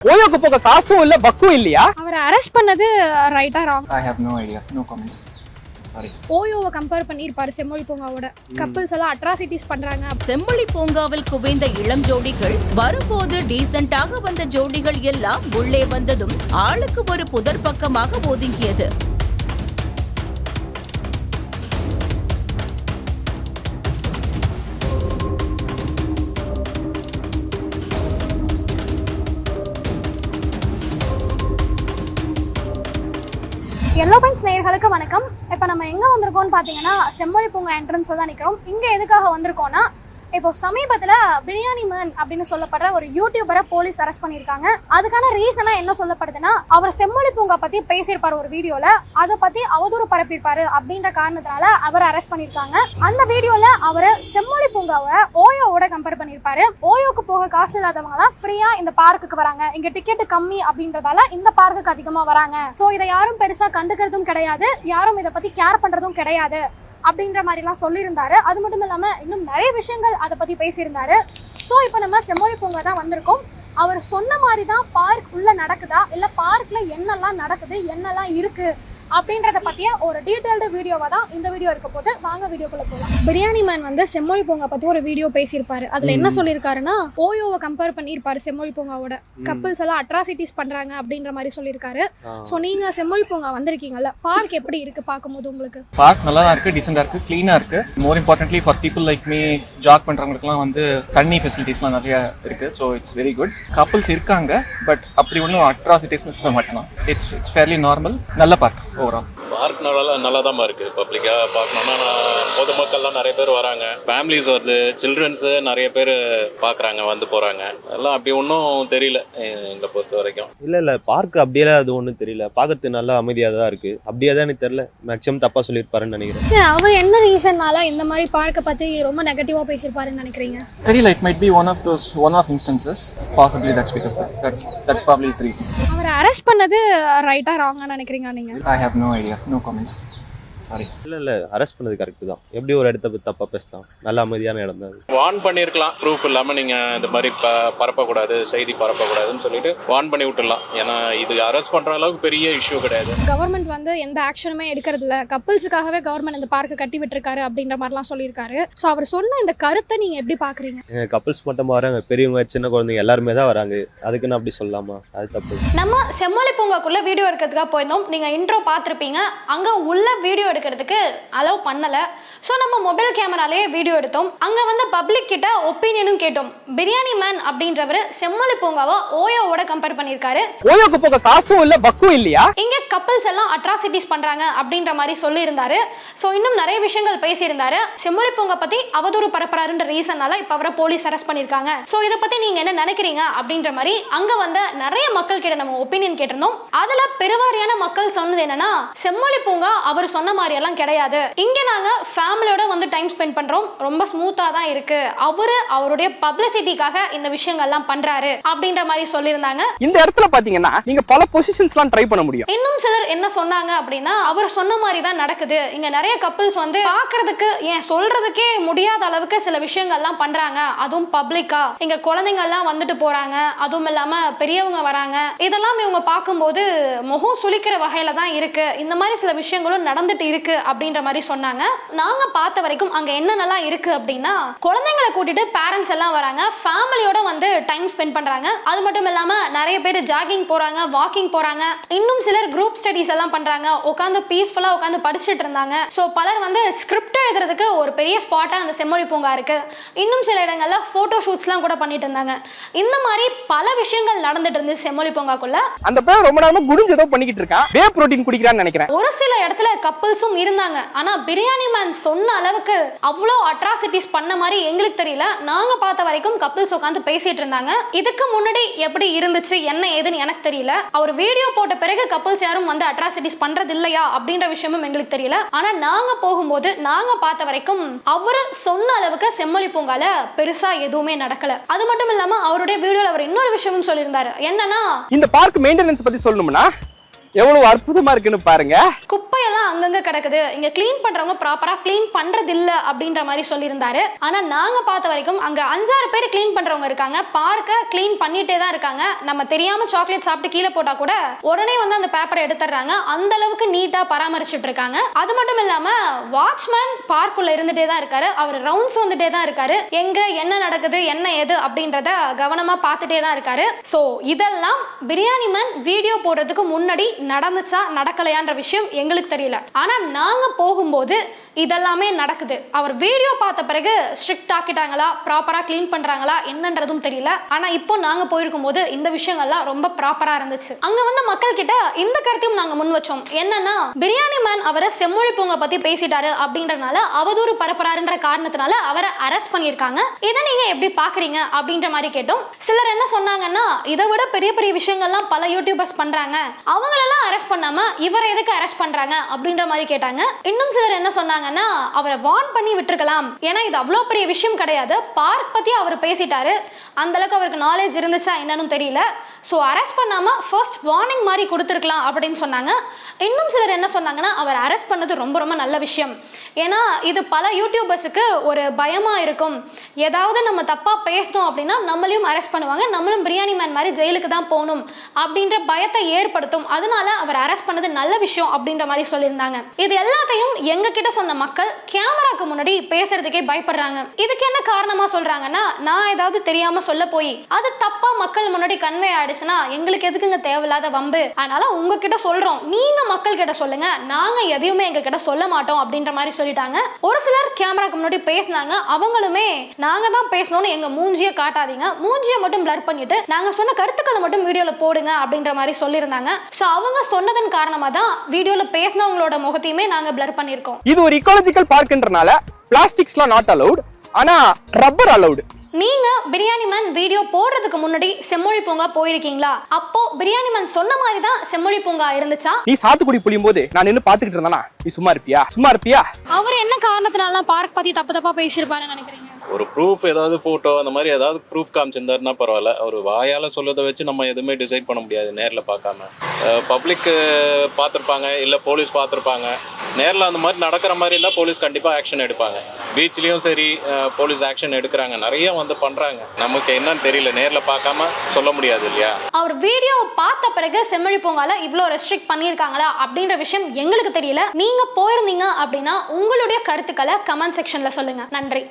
ஓயோக்கு போக காசும் இல்ல பக்கும் இல்லையா? அவரை அரெஸ்ட் பண்ணது ரைட்டா wrong I have no idea no comments sorry ஓயோவை compare பண்ணியிருப்பாரு செம்மொழி பூங்காவோட. கப்பிள்ஸ் எல்லாம் அட்ராசிட்டிஸ் பண்றாங்க. செம்மொழி பூங்காவில் குவிந்த இளம் ஜோடிகள் வரும்போது டீசென்டாக வந்த ஜோடிகள் எல்லாம் உள்ளே வந்ததும் ஆளுக்கு ஒரு புதர் பக்கமாக ஒதுங்கியது. எல்லோ பைன்ஸ் நேயர்களுக்கு வணக்கம். இப்போ நம்ம எங்கே வந்திருக்கோம்னு பார்த்தீங்கன்னா செம்மொழி பூங்கா என்ட்ரன்ஸில் தான் நிற்கிறோம் இங்கே எதுக்காக வந்திருக்கோம்னா இப்போ சமீபத்தில் பிரியாணி மேன் அப்படின்னு சொல்லப்படுற ஒரு யூடியூபரை போலீஸ் அரெஸ்ட் பண்ணியிருக்காங்க. அதுக்கான ரீசனாக என்ன சொல்லப்படுதுன்னா அவர் செம்மொழி பூங்கா பற்றி பேசியிருப்பார் ஒரு வீடியோவில் அதை பற்றி அவதூறு பரப்பியிருப்பாரு அப்படின்ற காரணத்தால் அவர் அரெஸ்ட் பண்ணியிருக்காங்க. அந்த வீடியோவில் அவர் செம்மொழி பூங்காவை ஓயோவோட கம்பேர் பண்ணியிருப்பாரு. ஓயோக்கு போக காசு இல்லாதவங்க ஃப்ரீயாக இந்த பார்க்குக்கு வராங்க. இங்கே டிக்கெட் கம்மி அப்படின்றதால இந்த பார்க்குக்கு அதிகமாக வராங்க. ஸோ இதை யாரும் பெருசாக கண்டுக்கிறதும் கிடையாது. யாரும் இதை பற்றி கேர் பண்ணுறதும் கிடையாது. அப்படின்ற மாதிரிலாம் சொல்லியிருந்தாரு. அது மட்டும் இல்லாம இன்னும் நிறைய விஷயங்கள் அதை பத்தி பேசியிருந்தாரு. ஸோ இப்போ நம்ம செம்மொழி பூங்கா தான் வந்திருக்கோம். அவர் சொன்ன மாதிரி தான் பார்க் உள்ள நடக்குதா? இல்ல பார்க்ல என்னெல்லாம் நடக்குது? என்னெல்லாம் இருக்கு? அப்படின்றத பத்திய ஒரு டீடைல்டு வீடியோவா தான் இந்த வீடியோ இருக்க போது. வாங்க வீடியோக்குள்ள போகலாம் பிரியாணி மேன் வந்து செம்மொழி பூங்கா பத்தி ஒரு வீடியோ பேசியிருப்பாரு. அதுல என்ன சொல்லியிருக்காருன்னா ஓயோவை கம்பேர் பண்ணியிருப்பாரு செம்மொழி பூங்காவோட. கப்பிள்ஸ் எல்லாம் அட்ராசிட்டிஸ் பண்றாங்க அப்படின்ற மாதிரி சொல்லியிருக்காரு. ஸோ நீங்க செம்மொழி பூங்கா வந்திருக்கீங்கல்ல பார்க் எப்படி இருக்கு பார்க்கும்போது உங்களுக்கு? பார்க் நல்லா தான் இருக்கு டீசெண்டா இருக்கு க்ளீனா இருக்கு. More importantly for people like me jog பண்றவங்களுக்குலாம் வந்து தண்ணி ஃபெசிலிட்டிஸ்லாம் நிறைய இருக்கு. So it's very good couples இருக்காங்க பட் அப்படி ஒன்றும் அட்ராசிட்டிஸ் சொல்ல மாட்டேன். இட்ஸ் இட்ஸ் ஃபேர்லி நார்மல் நல்ல பார்க் ஓவரால் பார்க் நல்லா நல்லா தான் இருக்குது பப்ளிக்காக பார்க்கணுன்னா நான் பொதுமக்கள்லாம் நிறைய பேர் வராங்க. ஃபேமிலிஸ் வருது. சில்ட்ரன்ஸு நிறைய பேர் பார்க்குறாங்க வந்து போகிறாங்க எல்லாம் அப்படி ஒன்றும் தெரியல எங்களை பொறுத்த வரைக்கும். இல்ல இல்ல. பார்க் அப்படியெல்லாம் அது ஒன்றும் தெரியல. பார்க்கறதுக்கு நல்லா அமைதியாக தான் இருக்கு. அப்படியே தான் எனக்கு தெரியல. மேக்ஸிமம் தப்பா சொல்லியிருப்பாருன்னு நினைக்கிறேன். அவர் என்ன ரீசன்னால இந்த மாதிரி பார்க்க பத்தி ரொம்ப நெகட்டிவா பேசியிருப்பாருன்னு நினைக்கிறீங்க? தெரியல. It might be one of those one of instances possibly that's because that's that probably three அவரை அரெஸ்ட் பண்ணது ரைட்டா ராங்கா நினைக்கிறீங்க நீங்க? I have no idea no comments sorry இல்ல இல்ல அரெஸ்ட் பண்ணது கரெக்ட் தான். எப்படி ஒரு இடத்த பத்தி தப்பா பேசலாம்? நல்ல அமைதியான இடம் தான். வார்ன் பண்ணியிருக்கலாம் ப்ரூஃப் இல்லாமல் நீங்கள் இந்த மாதிரி ப பரப்பக்கூடாது செய்தி பரப்பக்கூடாதுன்னு சொல்லிட்டு வார்ன் பண்ணி விட்டுடலாம். ஏன்னா இது அரெஸ்ட் பண்ணுற அளவுக்கு பெரிய இஷ்யூ கிடையாது. கவர்மெண்ட் வந்து எந்த ஆக்ஷனுமே எடுக்கிறது இல்ல. கப்பிள்ஸுக்காகவே கவர்மெண்ட் இந்த பார்க்கை கட்டி விட்டுருக்காரு அப்படின்ற மாதிரிலாம் சொல்லியிருக்காரு. ஸோ அவர் சொன்ன இந்த கருத்தை நீங்க எப்படி பாக்குறீங்க? எங்க கப்புள்ஸ் மட்டும் வராங்க. பெரியவங்க சின்ன குழந்தைங்க எல்லாருமே தான் வராங்க. அதுக்குன்னு அப்படி சொல்லலாமா? அது தப்பு. நம்ம செம்மொழி பூங்காக்குள்ள வீடியோ எடுக்கிறதுக்காக போயிருந்தோம். நீங்க இன்ட்ரோ பார்த்துருப்பீங்க. அங்க உள்ள வீடியோ எடுக்கிறதுக்கு அலோவ் பண்ணலை. ஸோ நம்ம மொபைல் கேமராலேயே வீடியோ எடுத்தோம். அங்க வந்து பப்ளிக் கிட்ட ஒப்பீனியனும் கேட்டோம். பிரியாணி மேன் அப்படின்றவர் செம்மொழி பூங்காவை ஓயோவோட கம்பேர் பண்ணியிருக்காரு. ஓயோக்கு போக காசும் இல்ல பக்கும் இல்லையா? இங்க கப்பிள்ஸ் எல்லாம் அட்ராசிட்டிஸ் பண்றாங்க அப்படின்ற மாதிரி சொல்லியிருந்தாரு. ஸோ இன்னும் நிறைய விஷயங்கள் பேசியிருந்தாரு. செம்மொழி பூங்கா பத்தி அவதூறு பரப்புறாருன்ற ரீசனால இப்ப அவரை போலீஸ் அரெஸ்ட் பண்ணிருக்காங்க ஸோ இதை பத்தி நீங்க என்ன நினைக்கிறீங்க அப்படின்ற மாதிரி அங்க வந்த நிறைய மக்கள் கிட்ட நம்ம ஒப்பீனியன் கேட்டிருந்தோம். அதுல பெருவாரியான மக்கள் சொன்னது என்னன்னா செம்மொழி பூங்கா அவர் சொன்ன மாதிரி எல்லாம் கிடையாது. இங்க நாங்க ஃபேமிலியோட வந்து டைம் ஸ்பெண்ட் பண்றோம். ரொம்ப ஸ்மூத்தா தான் இருக்கு. அவரு அவருடைய பப்ளிசிட்டிக்காக இந்த விஷயங்கள்லாம் பண்றாரு அப்படின்ற மாதிரி சொல்லியிருந்தாங்க. இந்த இடத்துல பாத்தீங்கன்னா நீங்க பல பொசிஷன்ஸ்லாம் ட்ரை பண்ண முடியும். இன்னும் சிலர் என்ன சொன்னாங்க அப்படின்னா அவர் சொன்ன மாதிரி தான் நடக்குது. இங்க நிறைய கப்பிள்ஸ் வந்து பார்க்கிறதுக்கு ஏன் சொல்றதுக்கே முடியாத அளவுக்கு சில விஷயங்கள்லாம் பண்றாங்க. அதுவும் பப்ளிக்கா இங்க குழந்தைங்கள்லாம் வந்துட்டு போறாங்க. அதுவும் இல்லாம பெரியவங்க வராங்க. இதெல்லாம் இவங்க பார்க்கும்போது முகம் சுளிக்கிற வகையில தான் இருக்கு. இந்த மாதிரி சில விஷயங்களும் நடந்துட்டு இருக்கு அப்படின்ற மாதிரி சொன்னாங்க. நாங்க பார்த்த வரைக்கும் அங்க என்னென்னலாம் இருக்கு அப்படின்னா குழந்தைங்களை கூட்டிட்டு பேரண்ட்ஸ் எல்லாம் வராங்க. ஃபேமிலியோட வந்து டைம் ஸ்பெண்ட் பண்றாங்க. அது மட்டும் இல்லாம நிறைய பேர் ஜாகிங் போறாங்க வாக்கிங் போறாங்க. இன்னும் சிலர் குரூப் ஸ்டடிஸ் எல்லாம் பண்றாங்க. உட்காந்து பீஸ்ஃபுல்லா உட்காந்து படிச்சுட்டு இருந்தாங்க. ஸோ பலர் வந்து ஸ்கிரிப்ட் எழுதுறதுக்கு ஒரு பெரிய ஸ்பாட்டா அந்த செம்மொழி பூங்கா இருக்கு. இன்னும் சில இடங்கள்ல போட்டோ ஷூட்ஸ்லாம் கூட பண்ணிட்டு இருந்தாங்க. இந்த மாதிரி பல விஷயங்கள் நடந்துட்டு இருந்துச்சு செம்மொழி பூங்காக்குள்ள. அந்த பையன் ரொம்ப நேரமா குடிஞ்சு ஏதோ பண்ணிக்கிட்டு இருக்கான் வே புரோட்டீன் குடிக்கிறான்னு நினைக்கிறேன். ஒரு சில இடத்துல கப்பிள்ஸும் இருந்தாங்க. ஆனா பிரியாணி மேன் சொன்ன அளவுக்கு அவ்வளோ அட்ராசிட்டிஸ் பண்ண மாதிரி எங்களுக்கு தெரியல. நாங்க பார்த்த வரைக்கும் கப்பிள்ஸ் உட்காந்து பேசிட்டு இருந்தாங்க. இதுக்கு முன்னாடி எப்படி இருந்துச்சு என்ன ஏதுன்னு எனக்கு தெரியல. அவர் வீடியோ போட்ட பிறகு கப்பிள்ஸ் யாரும் வந்து அட்ராசிட்டிஸ் பண்றது இல்லையா அப்படின்ற விஷயமும் எங்களுக்கு தெரியல. ஆனா நாங்க போகும்போது நாங்க பார்த்த வரைக்கும் அவர் சொன்ன அளவுக்கு செம்மொழி பூங்கால பெருசா எதுவுமே நடக்கல. அது மட்டும் இல்லாம அவருடைய வீடியோல அவர் இன்னொரு விஷயமும் சொல்லியிருந்தாரு. என்னன்னா இந்த பார்க் மெயின்டெனன்ஸ் பத்தி சொல்லணும்னா எவ்வளவு அற்புதமா இருக்குன்னு பாருங்க. குப்பையெல்லாம் அங்கங்க கிடக்குது. இங்க க்ளீன் பண்றவங்க ப்ராப்பரா க்ளீன் பண்றது இல்ல அப்படின்ற மாதிரி சொல்லியிருந்தாரு. ஆனா நாங்க பார்த்த வரைக்கும் அங்க அஞ்சாறு பேர் க்ளீன் பண்றவங்க இருக்காங்க. பார்க்க க்ளீன் பண்ணிட்டே தான் இருக்காங்க. நம்ம தெரியாம சாக்லேட் சாப்பிட்டு கீழே போட்டா கூட உடனே வந்து அந்த பேப்பரை எடுத்துடுறாங்க. அந்த அளவுக்கு நீட்டா பராமரிச்சுட்டு இருக்காங்க. அது மட்டும் இல்லாம வாட்ச்மேன் பார்க்குள்ள இருந்துட்டே தான் இருக்காரு. அவர் ரவுண்ட்ஸ் வந்துட்டே தான் இருக்காரு. எங்க என்ன நடக்குது என்ன ஏது அப்படின்றத கவனமா பார்த்துட்டே தான் இருக்காரு. ஸோ இதெல்லாம் பிரியாணி மேன் வீடியோ போடுறதுக்கு முன்னாடி நடந்துச்சா நடக்கலையான்ற விஷயம் எங்களுக்கு தெரியல. ஆனால் நாங்கள் போகும்போது இதெல்லாமே நடக்குது. அவர் வீடியோ பார்த்த பிறகு ஸ்ட்ரிக்ட் ஆக்கிட்டாங்களா ப்ராப்பராக க்ளீன் பண்ணுறாங்களா என்னன்றதும் தெரியல. ஆனால் இப்போ நாங்கள் போயிருக்கும் போது இந்த விஷயங்கள்லாம் ரொம்ப ப்ராப்பராக இருந்துச்சு. அங்கே வந்த மக்கள் கிட்ட இந்த கருத்தையும் நாங்கள் முன் வச்சோம். என்னன்னா பிரியாணி மேன் அவரை செம்மொழி பூங்கா பற்றி பேசிட்டாரு அப்படின்றனால அவதூறு பரப்புறாருன்ற காரணத்தினால அவரை அரெஸ்ட் பண்ணியிருக்காங்க. இதை நீங்கள் எப்படி பார்க்குறீங்க? அப்படின்ற மாதிரி கேட்டோம். சிலர் என்ன சொன்னாங்கன்னா இதை விட பெரிய பெரிய விஷயங்கள்லாம் பல யூடியூபர்ஸ் பண்ணுறாங்க அவங்களெல்லாம் அரெஸ்ட் பண்ணாம இவரை எதுக்கு அரெஸ்ட் பண்றாங்க அப்படின்ற மாதிரி கேட்டாங்க. இன்னும் சிலர் என்ன சொன்னாங்கன்னா அவரை வார்ன் பண்ணி விட்டுருக்கலாம். ஏன்னா இது அவ்வளோ பெரிய விஷயம் கிடையாது. பார்க் பத்தி அவர் பேசிட்டாரு. அந்த அளவுக்கு அவருக்கு நாலேஜ் இருந்துச்சா என்னன்னு தெரியல. ஸோ அரெஸ்ட் பண்ணாம ஃபர்ஸ்ட் வார்னிங் மாதிரி கொடுத்துருக்கலாம் அப்படின்னு சொன்னாங்க. இன்னும் சிலர் என்ன சொன்னாங்கன்னா அவர் அரெஸ்ட் பண்ணது ரொம்ப ரொம்ப நல்ல விஷயம். ஏன்னா இது பல யூடியூபர்ஸுக்கு ஒரு பயமா இருக்கும். ஏதாவது நம்ம தப்பா பேசினோம் அப்படின்னா நம்மளையும் அரெஸ்ட் பண்ணுவாங்க. நம்மளும் பிரியாணி மேன் மாதிரி ஜெயிலுக்கு தான் போகணும் அப்படின்ற பயத்தை ஏற்படுத்தும். அதனால அவர் அரெஸ்ட் பண்ணது நல்ல விஷயம் அப்படின்ற மாதிரி சொல்லியிருந்தாங்க. இது எல்லாத்தையும் எங்க கிட்ட சொன்ன மக்கள் கேமராக்கு முன்னாடி பேசுறதுக்கே பயப்படுறாங்க. இதுக்கு என்ன காரணமா சொல்றாங்கன்னா நான் ஏதாவது தெரியாம சொல்ல போய் அது தப்பா மக்கள் முன்னாடி கன்வே ஆயிடுச்சுன்னா எங்களுக்கு எதுக்குங்க தேவையில்லாத வம்பு? அதனால உங்ககிட்ட சொல்றோம். நீங்க மக்கள் கிட்ட சொல்லுங்க. நாங்க எதையுமே எங்க கிட்ட சொல்ல மாட்டோம் அப்படின்ற மாதிரி சொல்லிட்டாங்க. ஒரு சிலர் கேமராக்கு முன்னாடி பேசினாங்க. அவங்களுமே நாங்க தான் பேசணும்னு எங்க மூஞ்சியை காட்டாதீங்க. மூஞ்சியை மட்டும் பிளர் பண்ணிட்டு நாங்க சொன்ன கருத்துக்களை மட்டும் வீடியோல போடுங்க அப்படின்ற மாதிரி சொல்லியிருந்தாங்க. ஸோ அவங்க சொன்னதன் காரணமா தான் வீடியோல பேசினவங்களோட முகத்தையுமே நாங்க பிளர் பண்ணிருக்கோம் இது ஒரு இக்காலஜிக்கல் பார்க்ன்றனால பிளாஸ்டிக்ஸ்லாம் நாட் அலவுட் ஆனா ரப்பர் அலவுட் நீங்க பிரியாணி மேன் வீடியோ போடுறதுக்கு முன்னாடி செம்மொழி பூங்கா போயிருக்கீங்களா? அப்போ பிரியாணி மேன் சொன்ன மாதிரி தான் செம்மொழி பூங்கா இருந்துச்சா? நீ சாத்துக்குடி புளியும் போது நான் நின்னு பாத்துக்கிட்டு இருந்தானா? நீ சும்மா இருப்பியா? சும்மா இருப்பியா? அவர் என்ன காரணத்தினால பார்க் பத்தி தப்பு தப்பா பேசியிருப்பாருன்னு நினைக்கிறீங்க? ஒரு ப்ரூஃப் ஏதாவது ஃபோட்டோ அந்த மாதிரி ஏதாவது ப்ரூஃப் காமிச்சிருந்தாருன்னா பரவாயில்ல. அவர் வாயால் சொல்லதை வச்சு நம்ம எதுவுமே டிசைட் பண்ண முடியாது நேரில் பார்க்காம. பப்ளிக்கு பார்த்துருப்பாங்க இல்லை போலீஸ் பார்த்துருப்பாங்க. நேரில் அந்த மாதிரி நடக்கிற மாதிரி இருந்தால் போலீஸ் கண்டிப்பாக ஆக்ஷன் எடுப்பாங்க. பீச்லேயும் சரி போலீஸ் ஆக்ஷன் எடுக்கிறாங்க. நிறைய வந்து பண்ணுறாங்க நமக்கு என்னன்னு தெரியல. நேரில் பார்க்காம சொல்ல முடியாது இல்லையா? அவர் வீடியோ பார்த்த பிறகு செம்மொழி பூங்கால இவ்வளோ ரெஸ்ட்ரிக்ட் பண்ணியிருக்காங்களா அப்படின்ற விஷயம் எங்களுக்கு தெரியல. நீங்கள் போயிருந்தீங்க அப்படின்னா உங்களுடைய கருத்துக்களை கமெண்ட் செக்ஷனில் சொல்லுங்கள் நன்றி.